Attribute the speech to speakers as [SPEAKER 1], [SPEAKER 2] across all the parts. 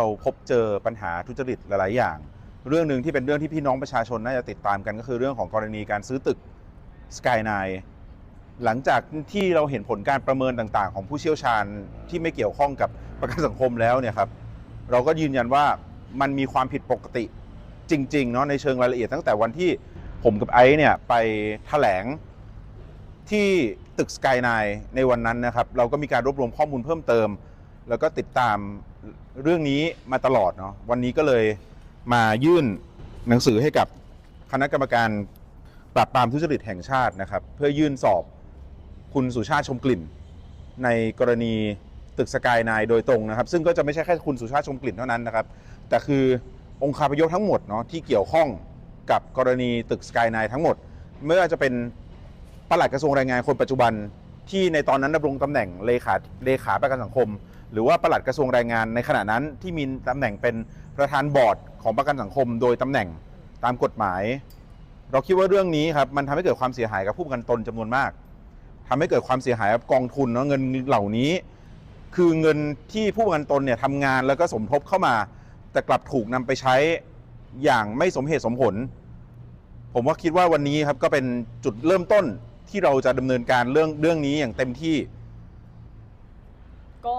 [SPEAKER 1] เราพบเจอปัญหาทุจริตหลาย ๆ อย่าง เรื่องหนึ่งที่เป็นเรื่องที่พี่น้องประชาชนน่าจะติดตามกันก็คือเรื่องของกรณีการซื้อตึกสกายไนหลังจากที่เราเห็นผลการประเมินต่าง ๆ ของผู้เชี่ยวชาญที่ไม่เกี่ยวข้องกับประกันสังคมแล้วเนี่ยครับเราก็ยืนยันว่ามันมีความผิดปกติจริง ๆ เนาะในเชิงรายละเอียดตั้งแต่วันที่ผมกับไอซ์เนี่ยไปแถลงที่ตึกสกายไนในวันนั้นนะครับ เราก็มีการรวบรวมข้อมูลเพิ่มเติม แล้วก็ติดตาม เรื่องนี้มาตลอดเนาะวันนี้ก็เลยมายื่นหนังสือให้กับคณะกรรมการปราบปรามทุจริตแห่งชาตินะครับ เพื่อยื่นสอบคุณสุชาติชมกลิ่น ในกรณีตึกสกายไนโดยตรงนะครับ ซึ่งก็จะไม่ใช่แค่คุณสุชาติชมกลิ่นเท่านั้นนะครับ แต่คือองค์คาพยพทั้งหมดเนาะที่เกี่ยวข้องกับกรณีตึกสกายไนทั้งหมดไม่ว่าจะเป็นปลัดกระทรวงแรงงานคนปัจจุบันที่ในตอนนั้นดำรงตำแหน่งเลขาเลขาประกันสังคม หรือว่าปลัดกระทรวงแรงงานในขณะนั้นที่มีตำแหน่งเป็นประธานบอร์ดของประกันสังคม โดยตำแหน่งตามกฎหมาย เราคิดว่าเรื่องนี้ครับมันทำให้เกิดความเสียหายกับผู้ประกันตนจำนวนมากทำให้เกิดความเสียหายกับกองทุนเนาะเงินเหล่านี้ คือเงินที่ผู้ประกันตนเนี่ยทำงานแล้วก็สมทบเข้ามา แต่กลับถูกนำไปใช้อย่างไม่สมเหตุสมผล ผมว่าคิดว่าวันนี้ครับก็เป็นจุดเริ่มต้นที่เราจะดำเนินการเรื่องเรื่องนี้อย่างเต็มที่
[SPEAKER 2] ก็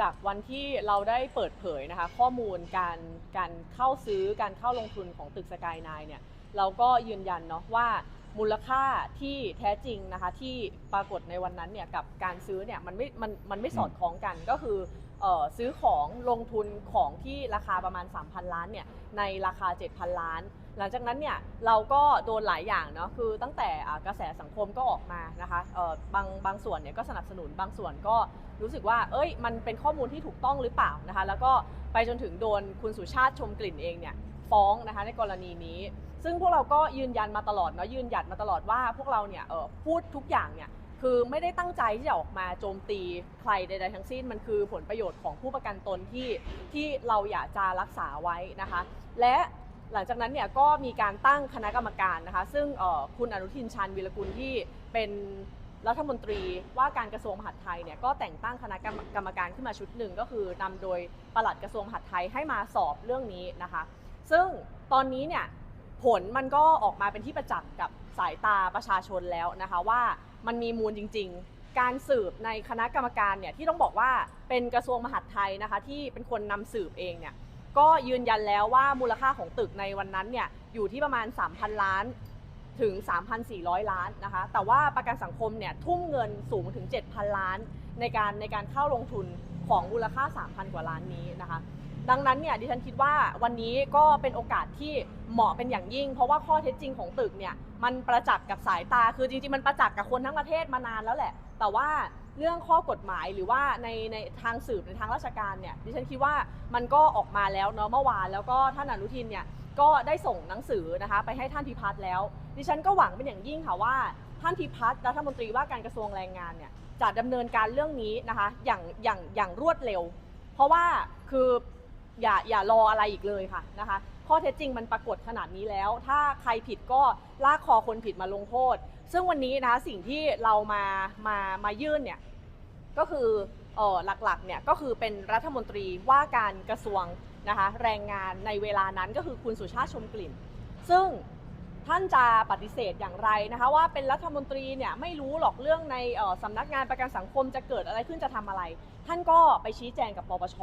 [SPEAKER 2] จากวันที่เราได้เปิดเผยนะคะข้อมูลการการเข้าซื้อการเข้าลงทุนของตึกสกายไนเนี่ยเราก็ยืนยันเนาะว่ามูลค่าที่แท้จริงนะคะที่ปรากฏในวันนั้นเนี่ยกับการซื้อเนี่ยมันไม่มันมันไม่สอดคล้องกันก็คือเอ่อซื้อของลงทุนของที่ราคาประมาณ 3,000 ล้านเนี่ยในราคา 7,000 ล้าน หลังจากนั้นเนี่ยเราก็โดนหลายอย่างเนาะคือตั้งแต่กระแสสังคมก็ออกมานะคะบางบางส่วนเนี่ยก็สนับสนุนบางส่วนก็รู้สึกว่า เอ้ย มันเป็นข้อมูลที่ถูกต้องหรือเปล่านะคะ แล้วก็ไปจนถึงโดนคุณสุชาติชมกลิ่นเองเนี่ยฟ้องนะคะในกรณีนี้ ซึ่งพวกเราก็ยืนยันมาตลอดเนาะยืนหยัดมาตลอดว่าพวกเราเนี่ยพูดทุกอย่างเนี่ยคือไม่ได้ตั้งใจที่จะออกมาโจมตีใครใดๆทั้งสิ้น มันคือผลประโยชน์ของผู้ประกันตนที่ที่เราอยากจะรักษาไว้นะคะ และ หลังจากนั้นเนี่ยก็มีการตั้งคณะกรรมการนะคะซึ่งคุณอนุทินชาญวีรกุลที่เป็นรัฐมนตรีว่าการกระทรวงมหาดไทยเนี่ยก็แต่งตั้งคณะกรรมการขึ้นมาชุดหนึ่งก็คือนำโดยปลัดกระทรวงมหาดไทยให้มาสอบเรื่องนี้นะคะ ซึ่งตอนนี้เนี่ยผลมันก็ออกมาเป็นที่ประจักษ์กับสายตาประชาชนแล้วนะคะว่ามันมีมูลจริง ๆ การสืบในคณะกรรมการเนี่ยที่ต้องบอกว่าเป็นกระทรวงมหาดไทยนะคะที่เป็นคนนำสืบเองเนี่ย ก็ยืนยันแล้วว่ามูลค่าของตึกในวันนั้นเนี่ยอยู่ที่ประมาณ 3,000 ล้านถึง 3,400 ล้านนะคะ แต่ว่าประกันสังคมเนี่ยทุ่มเงินสูงถึง 7,000 ล้าน ในการในการเข้าลงทุนของมูลค่า 3,000 กว่าล้านนี้นะคะ ดังนั้นเนี่ยดิฉันคิดว่าวันนี้ก็เป็นโอกาสที่เหมาะเป็นอย่างยิ่ง เพราะว่าข้อเท็จจริงของตึกเนี่ยมันประจักษ์กับสายตา คือจริงๆมันประจักษ์กับคนทั้งประเทศมานานแล้วแหละ แต่ว่า เรื่องข้อกฎหมายหรือว่าในในทางสืบในทางราชการเนี่ยดิฉันคิดว่ามันก็ออกมาแล้วเนาะเมื่อวานแล้วก็ท่านอนุทินเนี่ยก็ได้ส่งหนังสือนะคะไปให้ท่านพิพัฒน์แล้ว ดิฉันก็หวังเป็นอย่างยิ่งค่ะว่าท่านพิพัฒน์รัฐมนตรีว่าการกระทรวงแรงงานเนี่ยจะดำเนินการเรื่องนี้นะคะอย่างอย่างอย่างรวดเร็ว เพราะว่าคืออย่าอย่ารออะไรอีกเลยค่ะนะคะข้อเท็จจริงมันปรากฏขนาดนี้แล้ว ถ้าใครผิดก็ลากคอคนผิดมาลงโทษ ซึ่งวันนี้นะคะสิ่งที่เรามามามายื่นเนี่ย ก็คือออหลักๆเนี่ยก็คือเป็นรัฐมนตรีว่าการกระทรวงนะคะแรงงานในเวลานั้นก็คือคุณสุชาติชมกลิ่น ซึ่งท่านจะปฏิเสธอย่างไรนะคะว่าเป็นรัฐมนตรีเนี่ยไม่รู้หรอกเรื่องในเอ่อสำนักงานประกันสังคมจะเกิดอะไรขึ้นจะทำอะไร ท่านก็ไปชี้แจงกับปปช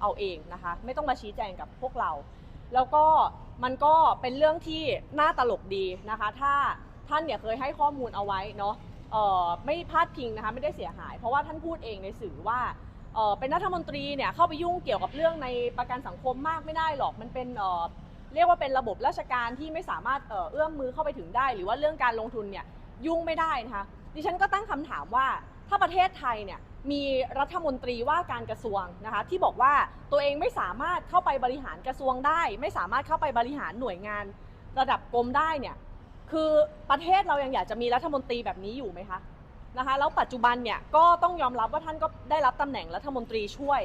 [SPEAKER 2] เอาเองนะคะไม่ต้องมาชี้แจงกับพวกเรา แล้วก็มันก็เป็นเรื่องที่น่าตลกดีนะคะ ถ้าท่านเนี่ยเคยให้ข้อมูลเอาไว้เนาะ ไม่พาดพิงนะคะไม่ได้เสียหาย เพราะว่าท่านพูดเองในสื่อว่าเเป็นรัฐมนตรีเนี่ยเข้าไปยุ่งเกี่ยวกับเรื่องในประกันสังคมมากไม่ได้หรอกมันเป็นเเรียกว่าเป็นระบบราชการที่ไม่สามารถเอ่อเอื้อมมือเข้าไปถึงได้ หรือว่าเรื่องการลงทุนเนี่ยยุ่งไม่ได้นะคะดิฉันก็ตั้งคำถามว่าถ้าประเทศไทยเนี่ยมีรัฐมนตรีว่าการกระทรวงนะคะที่บอกว่าตัวเองไม่สามารถเข้าไปบริหารกระทรวงได้ ไม่สามารถเข้าไปบริหารหน่วยงานระดับกรมได้เนี่ย คือประเทศเรายังอยากจะมีรัฐมนตรีแบบนี้อยู่ไหมคะนะคะแล้วปัจจุบันเนี่ยก็ต้องยอมรับว่าท่านก็ได้รับตำแหน่งรัฐมนตรีช่วย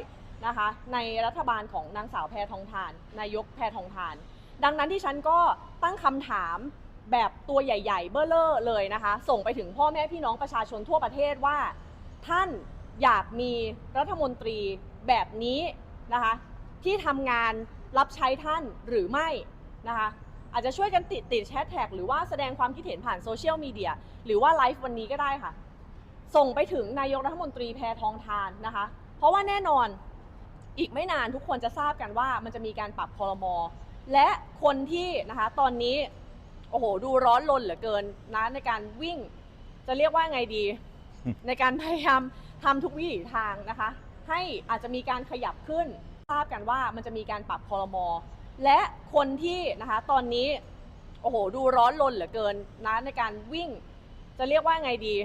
[SPEAKER 2] นะคะในรัฐบาลของนางสาวแพทองทาน นายกแพทองทาน ดังนั้นที่ฉันก็ตั้งคำถามแบบตัวใหญ่ ๆ เบ้อเลอเลยนะคะ ส่งไปถึงพ่อแม่พี่น้องประชาชนทั่วประเทศว่า ท่านอยากมีรัฐมนตรีแบบนี้นะคะที่ทำงานรับใช้ท่านหรือไม่นะคะ อาจจะช่วยกันติดติดแชทแท็กหรือว่าแสดงความคิดเห็นผ่านโซเชียลมีเดียหรือว่าไลฟ์วันนี้ก็ได้ค่ะ ส่งไปถึงนายกรัฐมนตรีแพทองทานนะคะ เพราะว่าแน่นอนอีกไม่นานทุกคนจะทราบกันว่ามันจะมีการปรับคอรมอและคนที่นะคะตอนนี้โอ้โหดูร้อนรนเหลือเกินนะในการวิ่ง จะเรียกว่าไงดี ในการพยายามทำทุกวิถีทางนะคะ ให้อาจจะมีการขยับขึ้นทราบกันว่ามันจะมีการปรับคอรมอ และคนที่นะคะตอนนี้โอ้โหดูร้อนรนเหลือเกินนะในการวิ่ง จะเรียกว่าไงดี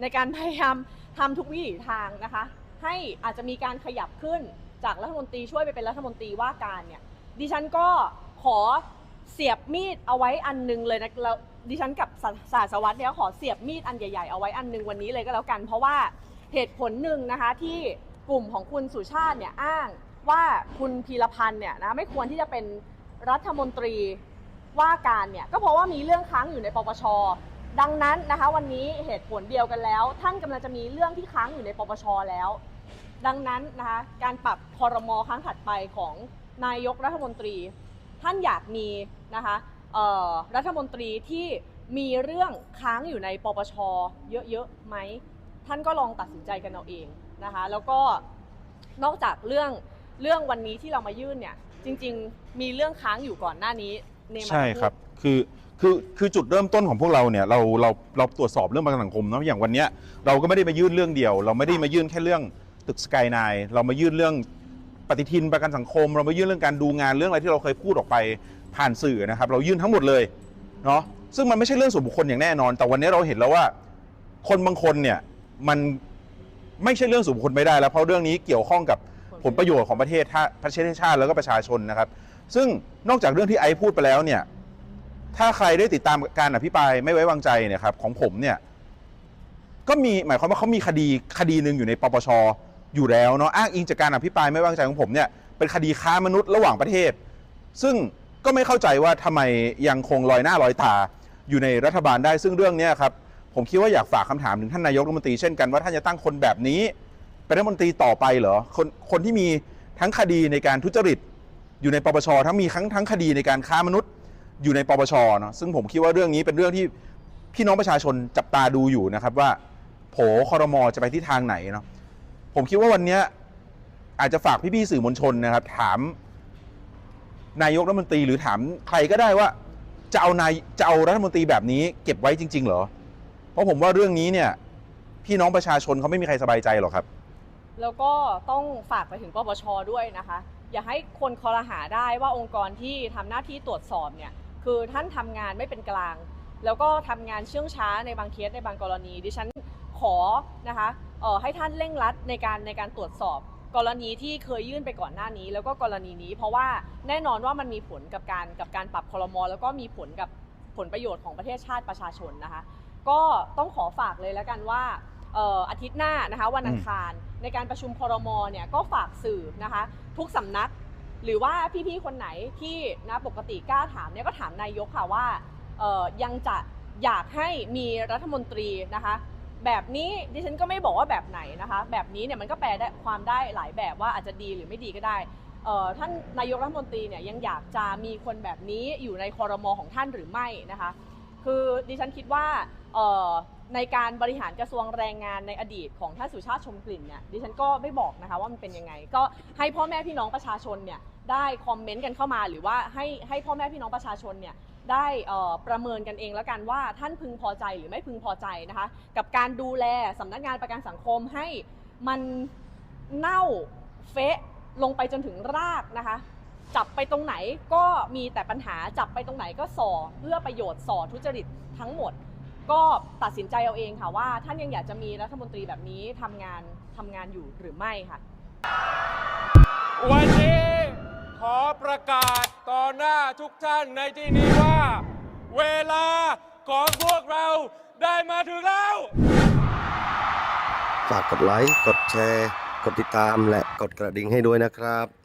[SPEAKER 2] ในการพยายามทำทุกวิถีทางนะคะ ให้อาจจะมีการขยับขึ้นจากรัฐมนตรีช่วยไปเป็นรัฐมนตรีว่าการเนี่ย ดิฉันก็ขอเสียบมีดเอาไว้อันหนึงเลยนะแล้วดิฉันกับศาศาสวัสดิ์เนี่ยขอเสียบมีดอันใหญ่ๆเอาไว้อันหนึงวันนี้เลยก็แล้วกัน เพราะว่าเหตุผลหนึ่งนะคะที่กลุ่มของคุณสุชาติเนี่ยอ้าง ว่าคุณพีรพันธ์เนี่ยนะไม่ควรที่จะเป็นรัฐมนตรีว่าการเนี่ยก็เพราะว่ามีเรื่องค้างอยู่ในปปช ดังนั้นนะคะ วันนี้เหตุผลเดียวกันแล้ว ท่านกำลังจะมีเรื่องที่ค้างอยู่ในปปชแล้ว ดังนั้นนะคะการปรับคอรมอครั้งถัดไปของนายกรัฐมนตรี ท่านอยากมีนะคะรัฐมนตรีที่มีเรื่องค้างอยู่ในปปช เยอะๆไหมท่านก็ลองตัดสินใจกันเอาเองนะคะ แล้วก็นอกจากเรื่อง เรื่องวันนี้ที่เรามายื่นเนี่ย จริง ๆ มีเรื่องค้างอยู่ก่อนหน้านี้เนมา
[SPEAKER 1] ใช่ครับ คือ คือ คือจุดเริ่มต้นของพวกเราเนี่ย เรา เรา เราตรวจสอบเรื่องประกันสังคมเนาะ อย่างวันเนี้ยเราก็ไม่ได้มายื่นเรื่องเดียว เราไม่ได้มายื่นแค่เรื่องตึกสกายไนเรามายื่นเรื่องปฏิทินประกันสังคม เรามายื่นเรื่องการดูงานเรื่องอะไรที่เราเคยพูดออกไปผ่านสื่อนะครับ เรายื่นทั้งหมดเลย เนาะ ซึ่งมันไม่ใช่เรื่องส่วนบุคคลอย่างแน่นอน แต่วันนี้เราเห็นแล้วว่า คนบางคนเนี่ย มันไม่ใช่เรื่องส่วนบุคคลไม่ได้แล้ว เพราะเรื่องนี้เกี่ยวข้องกับ ผลประโยชน์ของประเทศชาประเทศชาติแล้วก็ประชาชนนะครับ ซึ่งนอกจากเรื่องที่ไอซ์พูดไปแล้วเนี่ยถ้าใครได้ติดตามการอภิปรายไม่ไว้วางใจเนี่ยครับของผมเนี่ยก็มีหมายความว่าเขามีคดีคดีหนึ่งอยู่ในปปชอยู่แล้วเนาะอ้างอิงจากการอภิปรายไม่ไว้วางใจของผมเนี่ยเป็นคดีค้ามนุษย์ระหว่างประเทศ ซึ่งก็ไม่เข้าใจว่าทำไมยังคงลอยหน้าลอยตาอยู่ในรัฐบาลได้ซึ่งเรื่องนี้ครับผมคิดว่าอยากฝากคำถามถึงท่านนายกรัฐมนตรีเช่นกันว่าท่านจะตั้งคนแบบนี้ เป็นรัฐมนตรีต่อไปเหรอคนคนที่มีทั้งคดีในการทุจริต อยู่ในปปชทั้งมีทั้งทั้งคดีในการค้ามนุษย์อยู่ในปปชเนาะซึ่งผมคิดว่าเรื่องนี้เป็นเรื่องที่พี่น้องประชาชนจับตาดูอยู่นะครับว่า โผคอรมอจะไปที่ทางไหนเนาะผมคิดว่าวันนี้อาจจะฝากพี่ๆสื่อมวลชนนะครับ ถามนายกรัฐมนตรีหรือถามใครก็ได้ว่า จะเอานายจะเอารัฐมนตรีแบบนี้ เก็บไว้จริง ๆ เหรอ เพราะผมว่าเรื่องนี้เนี่ย พี่น้องประชาชนเขาไม่มีใครสบายใจหรอกครับ
[SPEAKER 2] แล้วก็ต้องฝากไปถึงปปชด้วยนะคะ อย่าให้คนคอรหาได้ว่าองค์กรที่ทำหน้าที่ตรวจสอบเนี่ยคือท่านทำงานไม่เป็นกลาง แล้วก็ทำงานเชื่องช้าในบางเคสในบางกรณี ดิฉันขอนะคะออให้ท่านเร่งรัดในการในการตรวจสอบ กรณีที่เคยยื่นไปก่อนหน้านี้ แล้วก็กรณีนี้ เพราะว่าแน่นอนว่ามันมีผลกับการกับการปรับคลมอแล้วก็มีผลกับผลประโยชน์ของประเทศชาติประชาชนนะคะ ก็ต้องขอฝากเลยแล้วกันว่า อ่ออาทิตย์หน้านะคะวันอังคารในการประชุมครมเนี่ยก็ฝากสื่อนะคะทุกสำนัก หรือว่าพี่ๆคนไหนที่นะปกติกล้าถามเนี่ยก็ถามนายกค่ะว่าเอ่อยังจะอยากให้มีรัฐมนตรีนะคะแบบนี้ดิฉันก็ไม่บอกว่าแบบไหนนะคะ แบบนี้เนี่ยมันก็แปลได้ความได้หลายแบบว่าอาจจะดีหรือไม่ดีก็ได้เอ่อท่านนายกรัฐมนตรีเนี่ยยังอยากจะมีคนแบบนี้อยู่ในคอรมอของท่านหรือไม่นะคะ คือดิฉันคิดว่าในการบริหารกระทรวงแรงงานในอดีตของท่านสุชาติชมกลิ่นเนี่ยดิฉันก็ไม่บอกนะคะว่ามันเป็นยังไง ก็ให้พ่อแม่พี่น้องประชาชนเนี่ยได้คอมเมนต์กันเข้ามา หรือว่าให้ให้พ่อแม่พี่น้องประชาชนเนี่ยได้ประเมินกันเองแล้วกันว่าท่านพึงพอใจหรือไม่พึงพอใจนะคะ กับการดูแลสำนักงานประกันสังคมให้มันเน่าเฟะลงไปจนถึงรากนะคะ จับไปตรงไหนก็มีแต่ปัญหาจับไปตรงไหนก็ส่อเพื่อประโยชน์ส่อทุจริตทั้งหมด ก็ตัดสินใจเอาเองค่ะว่า ท่านยังอยากจะมีรัฐมนตรีแบบนี้ทำงานทำงานอยู่หรือไม่ค่ะ
[SPEAKER 3] วันนี้ขอประกาศต่อหน้าทุกท่านในที่นี้ว่า เวลาของพวกเราได้มาถึงแล้ว
[SPEAKER 4] ฝากกดไลค์ กดแชร์ กดติดตามและกดกระดิ่งให้ด้วยนะครับ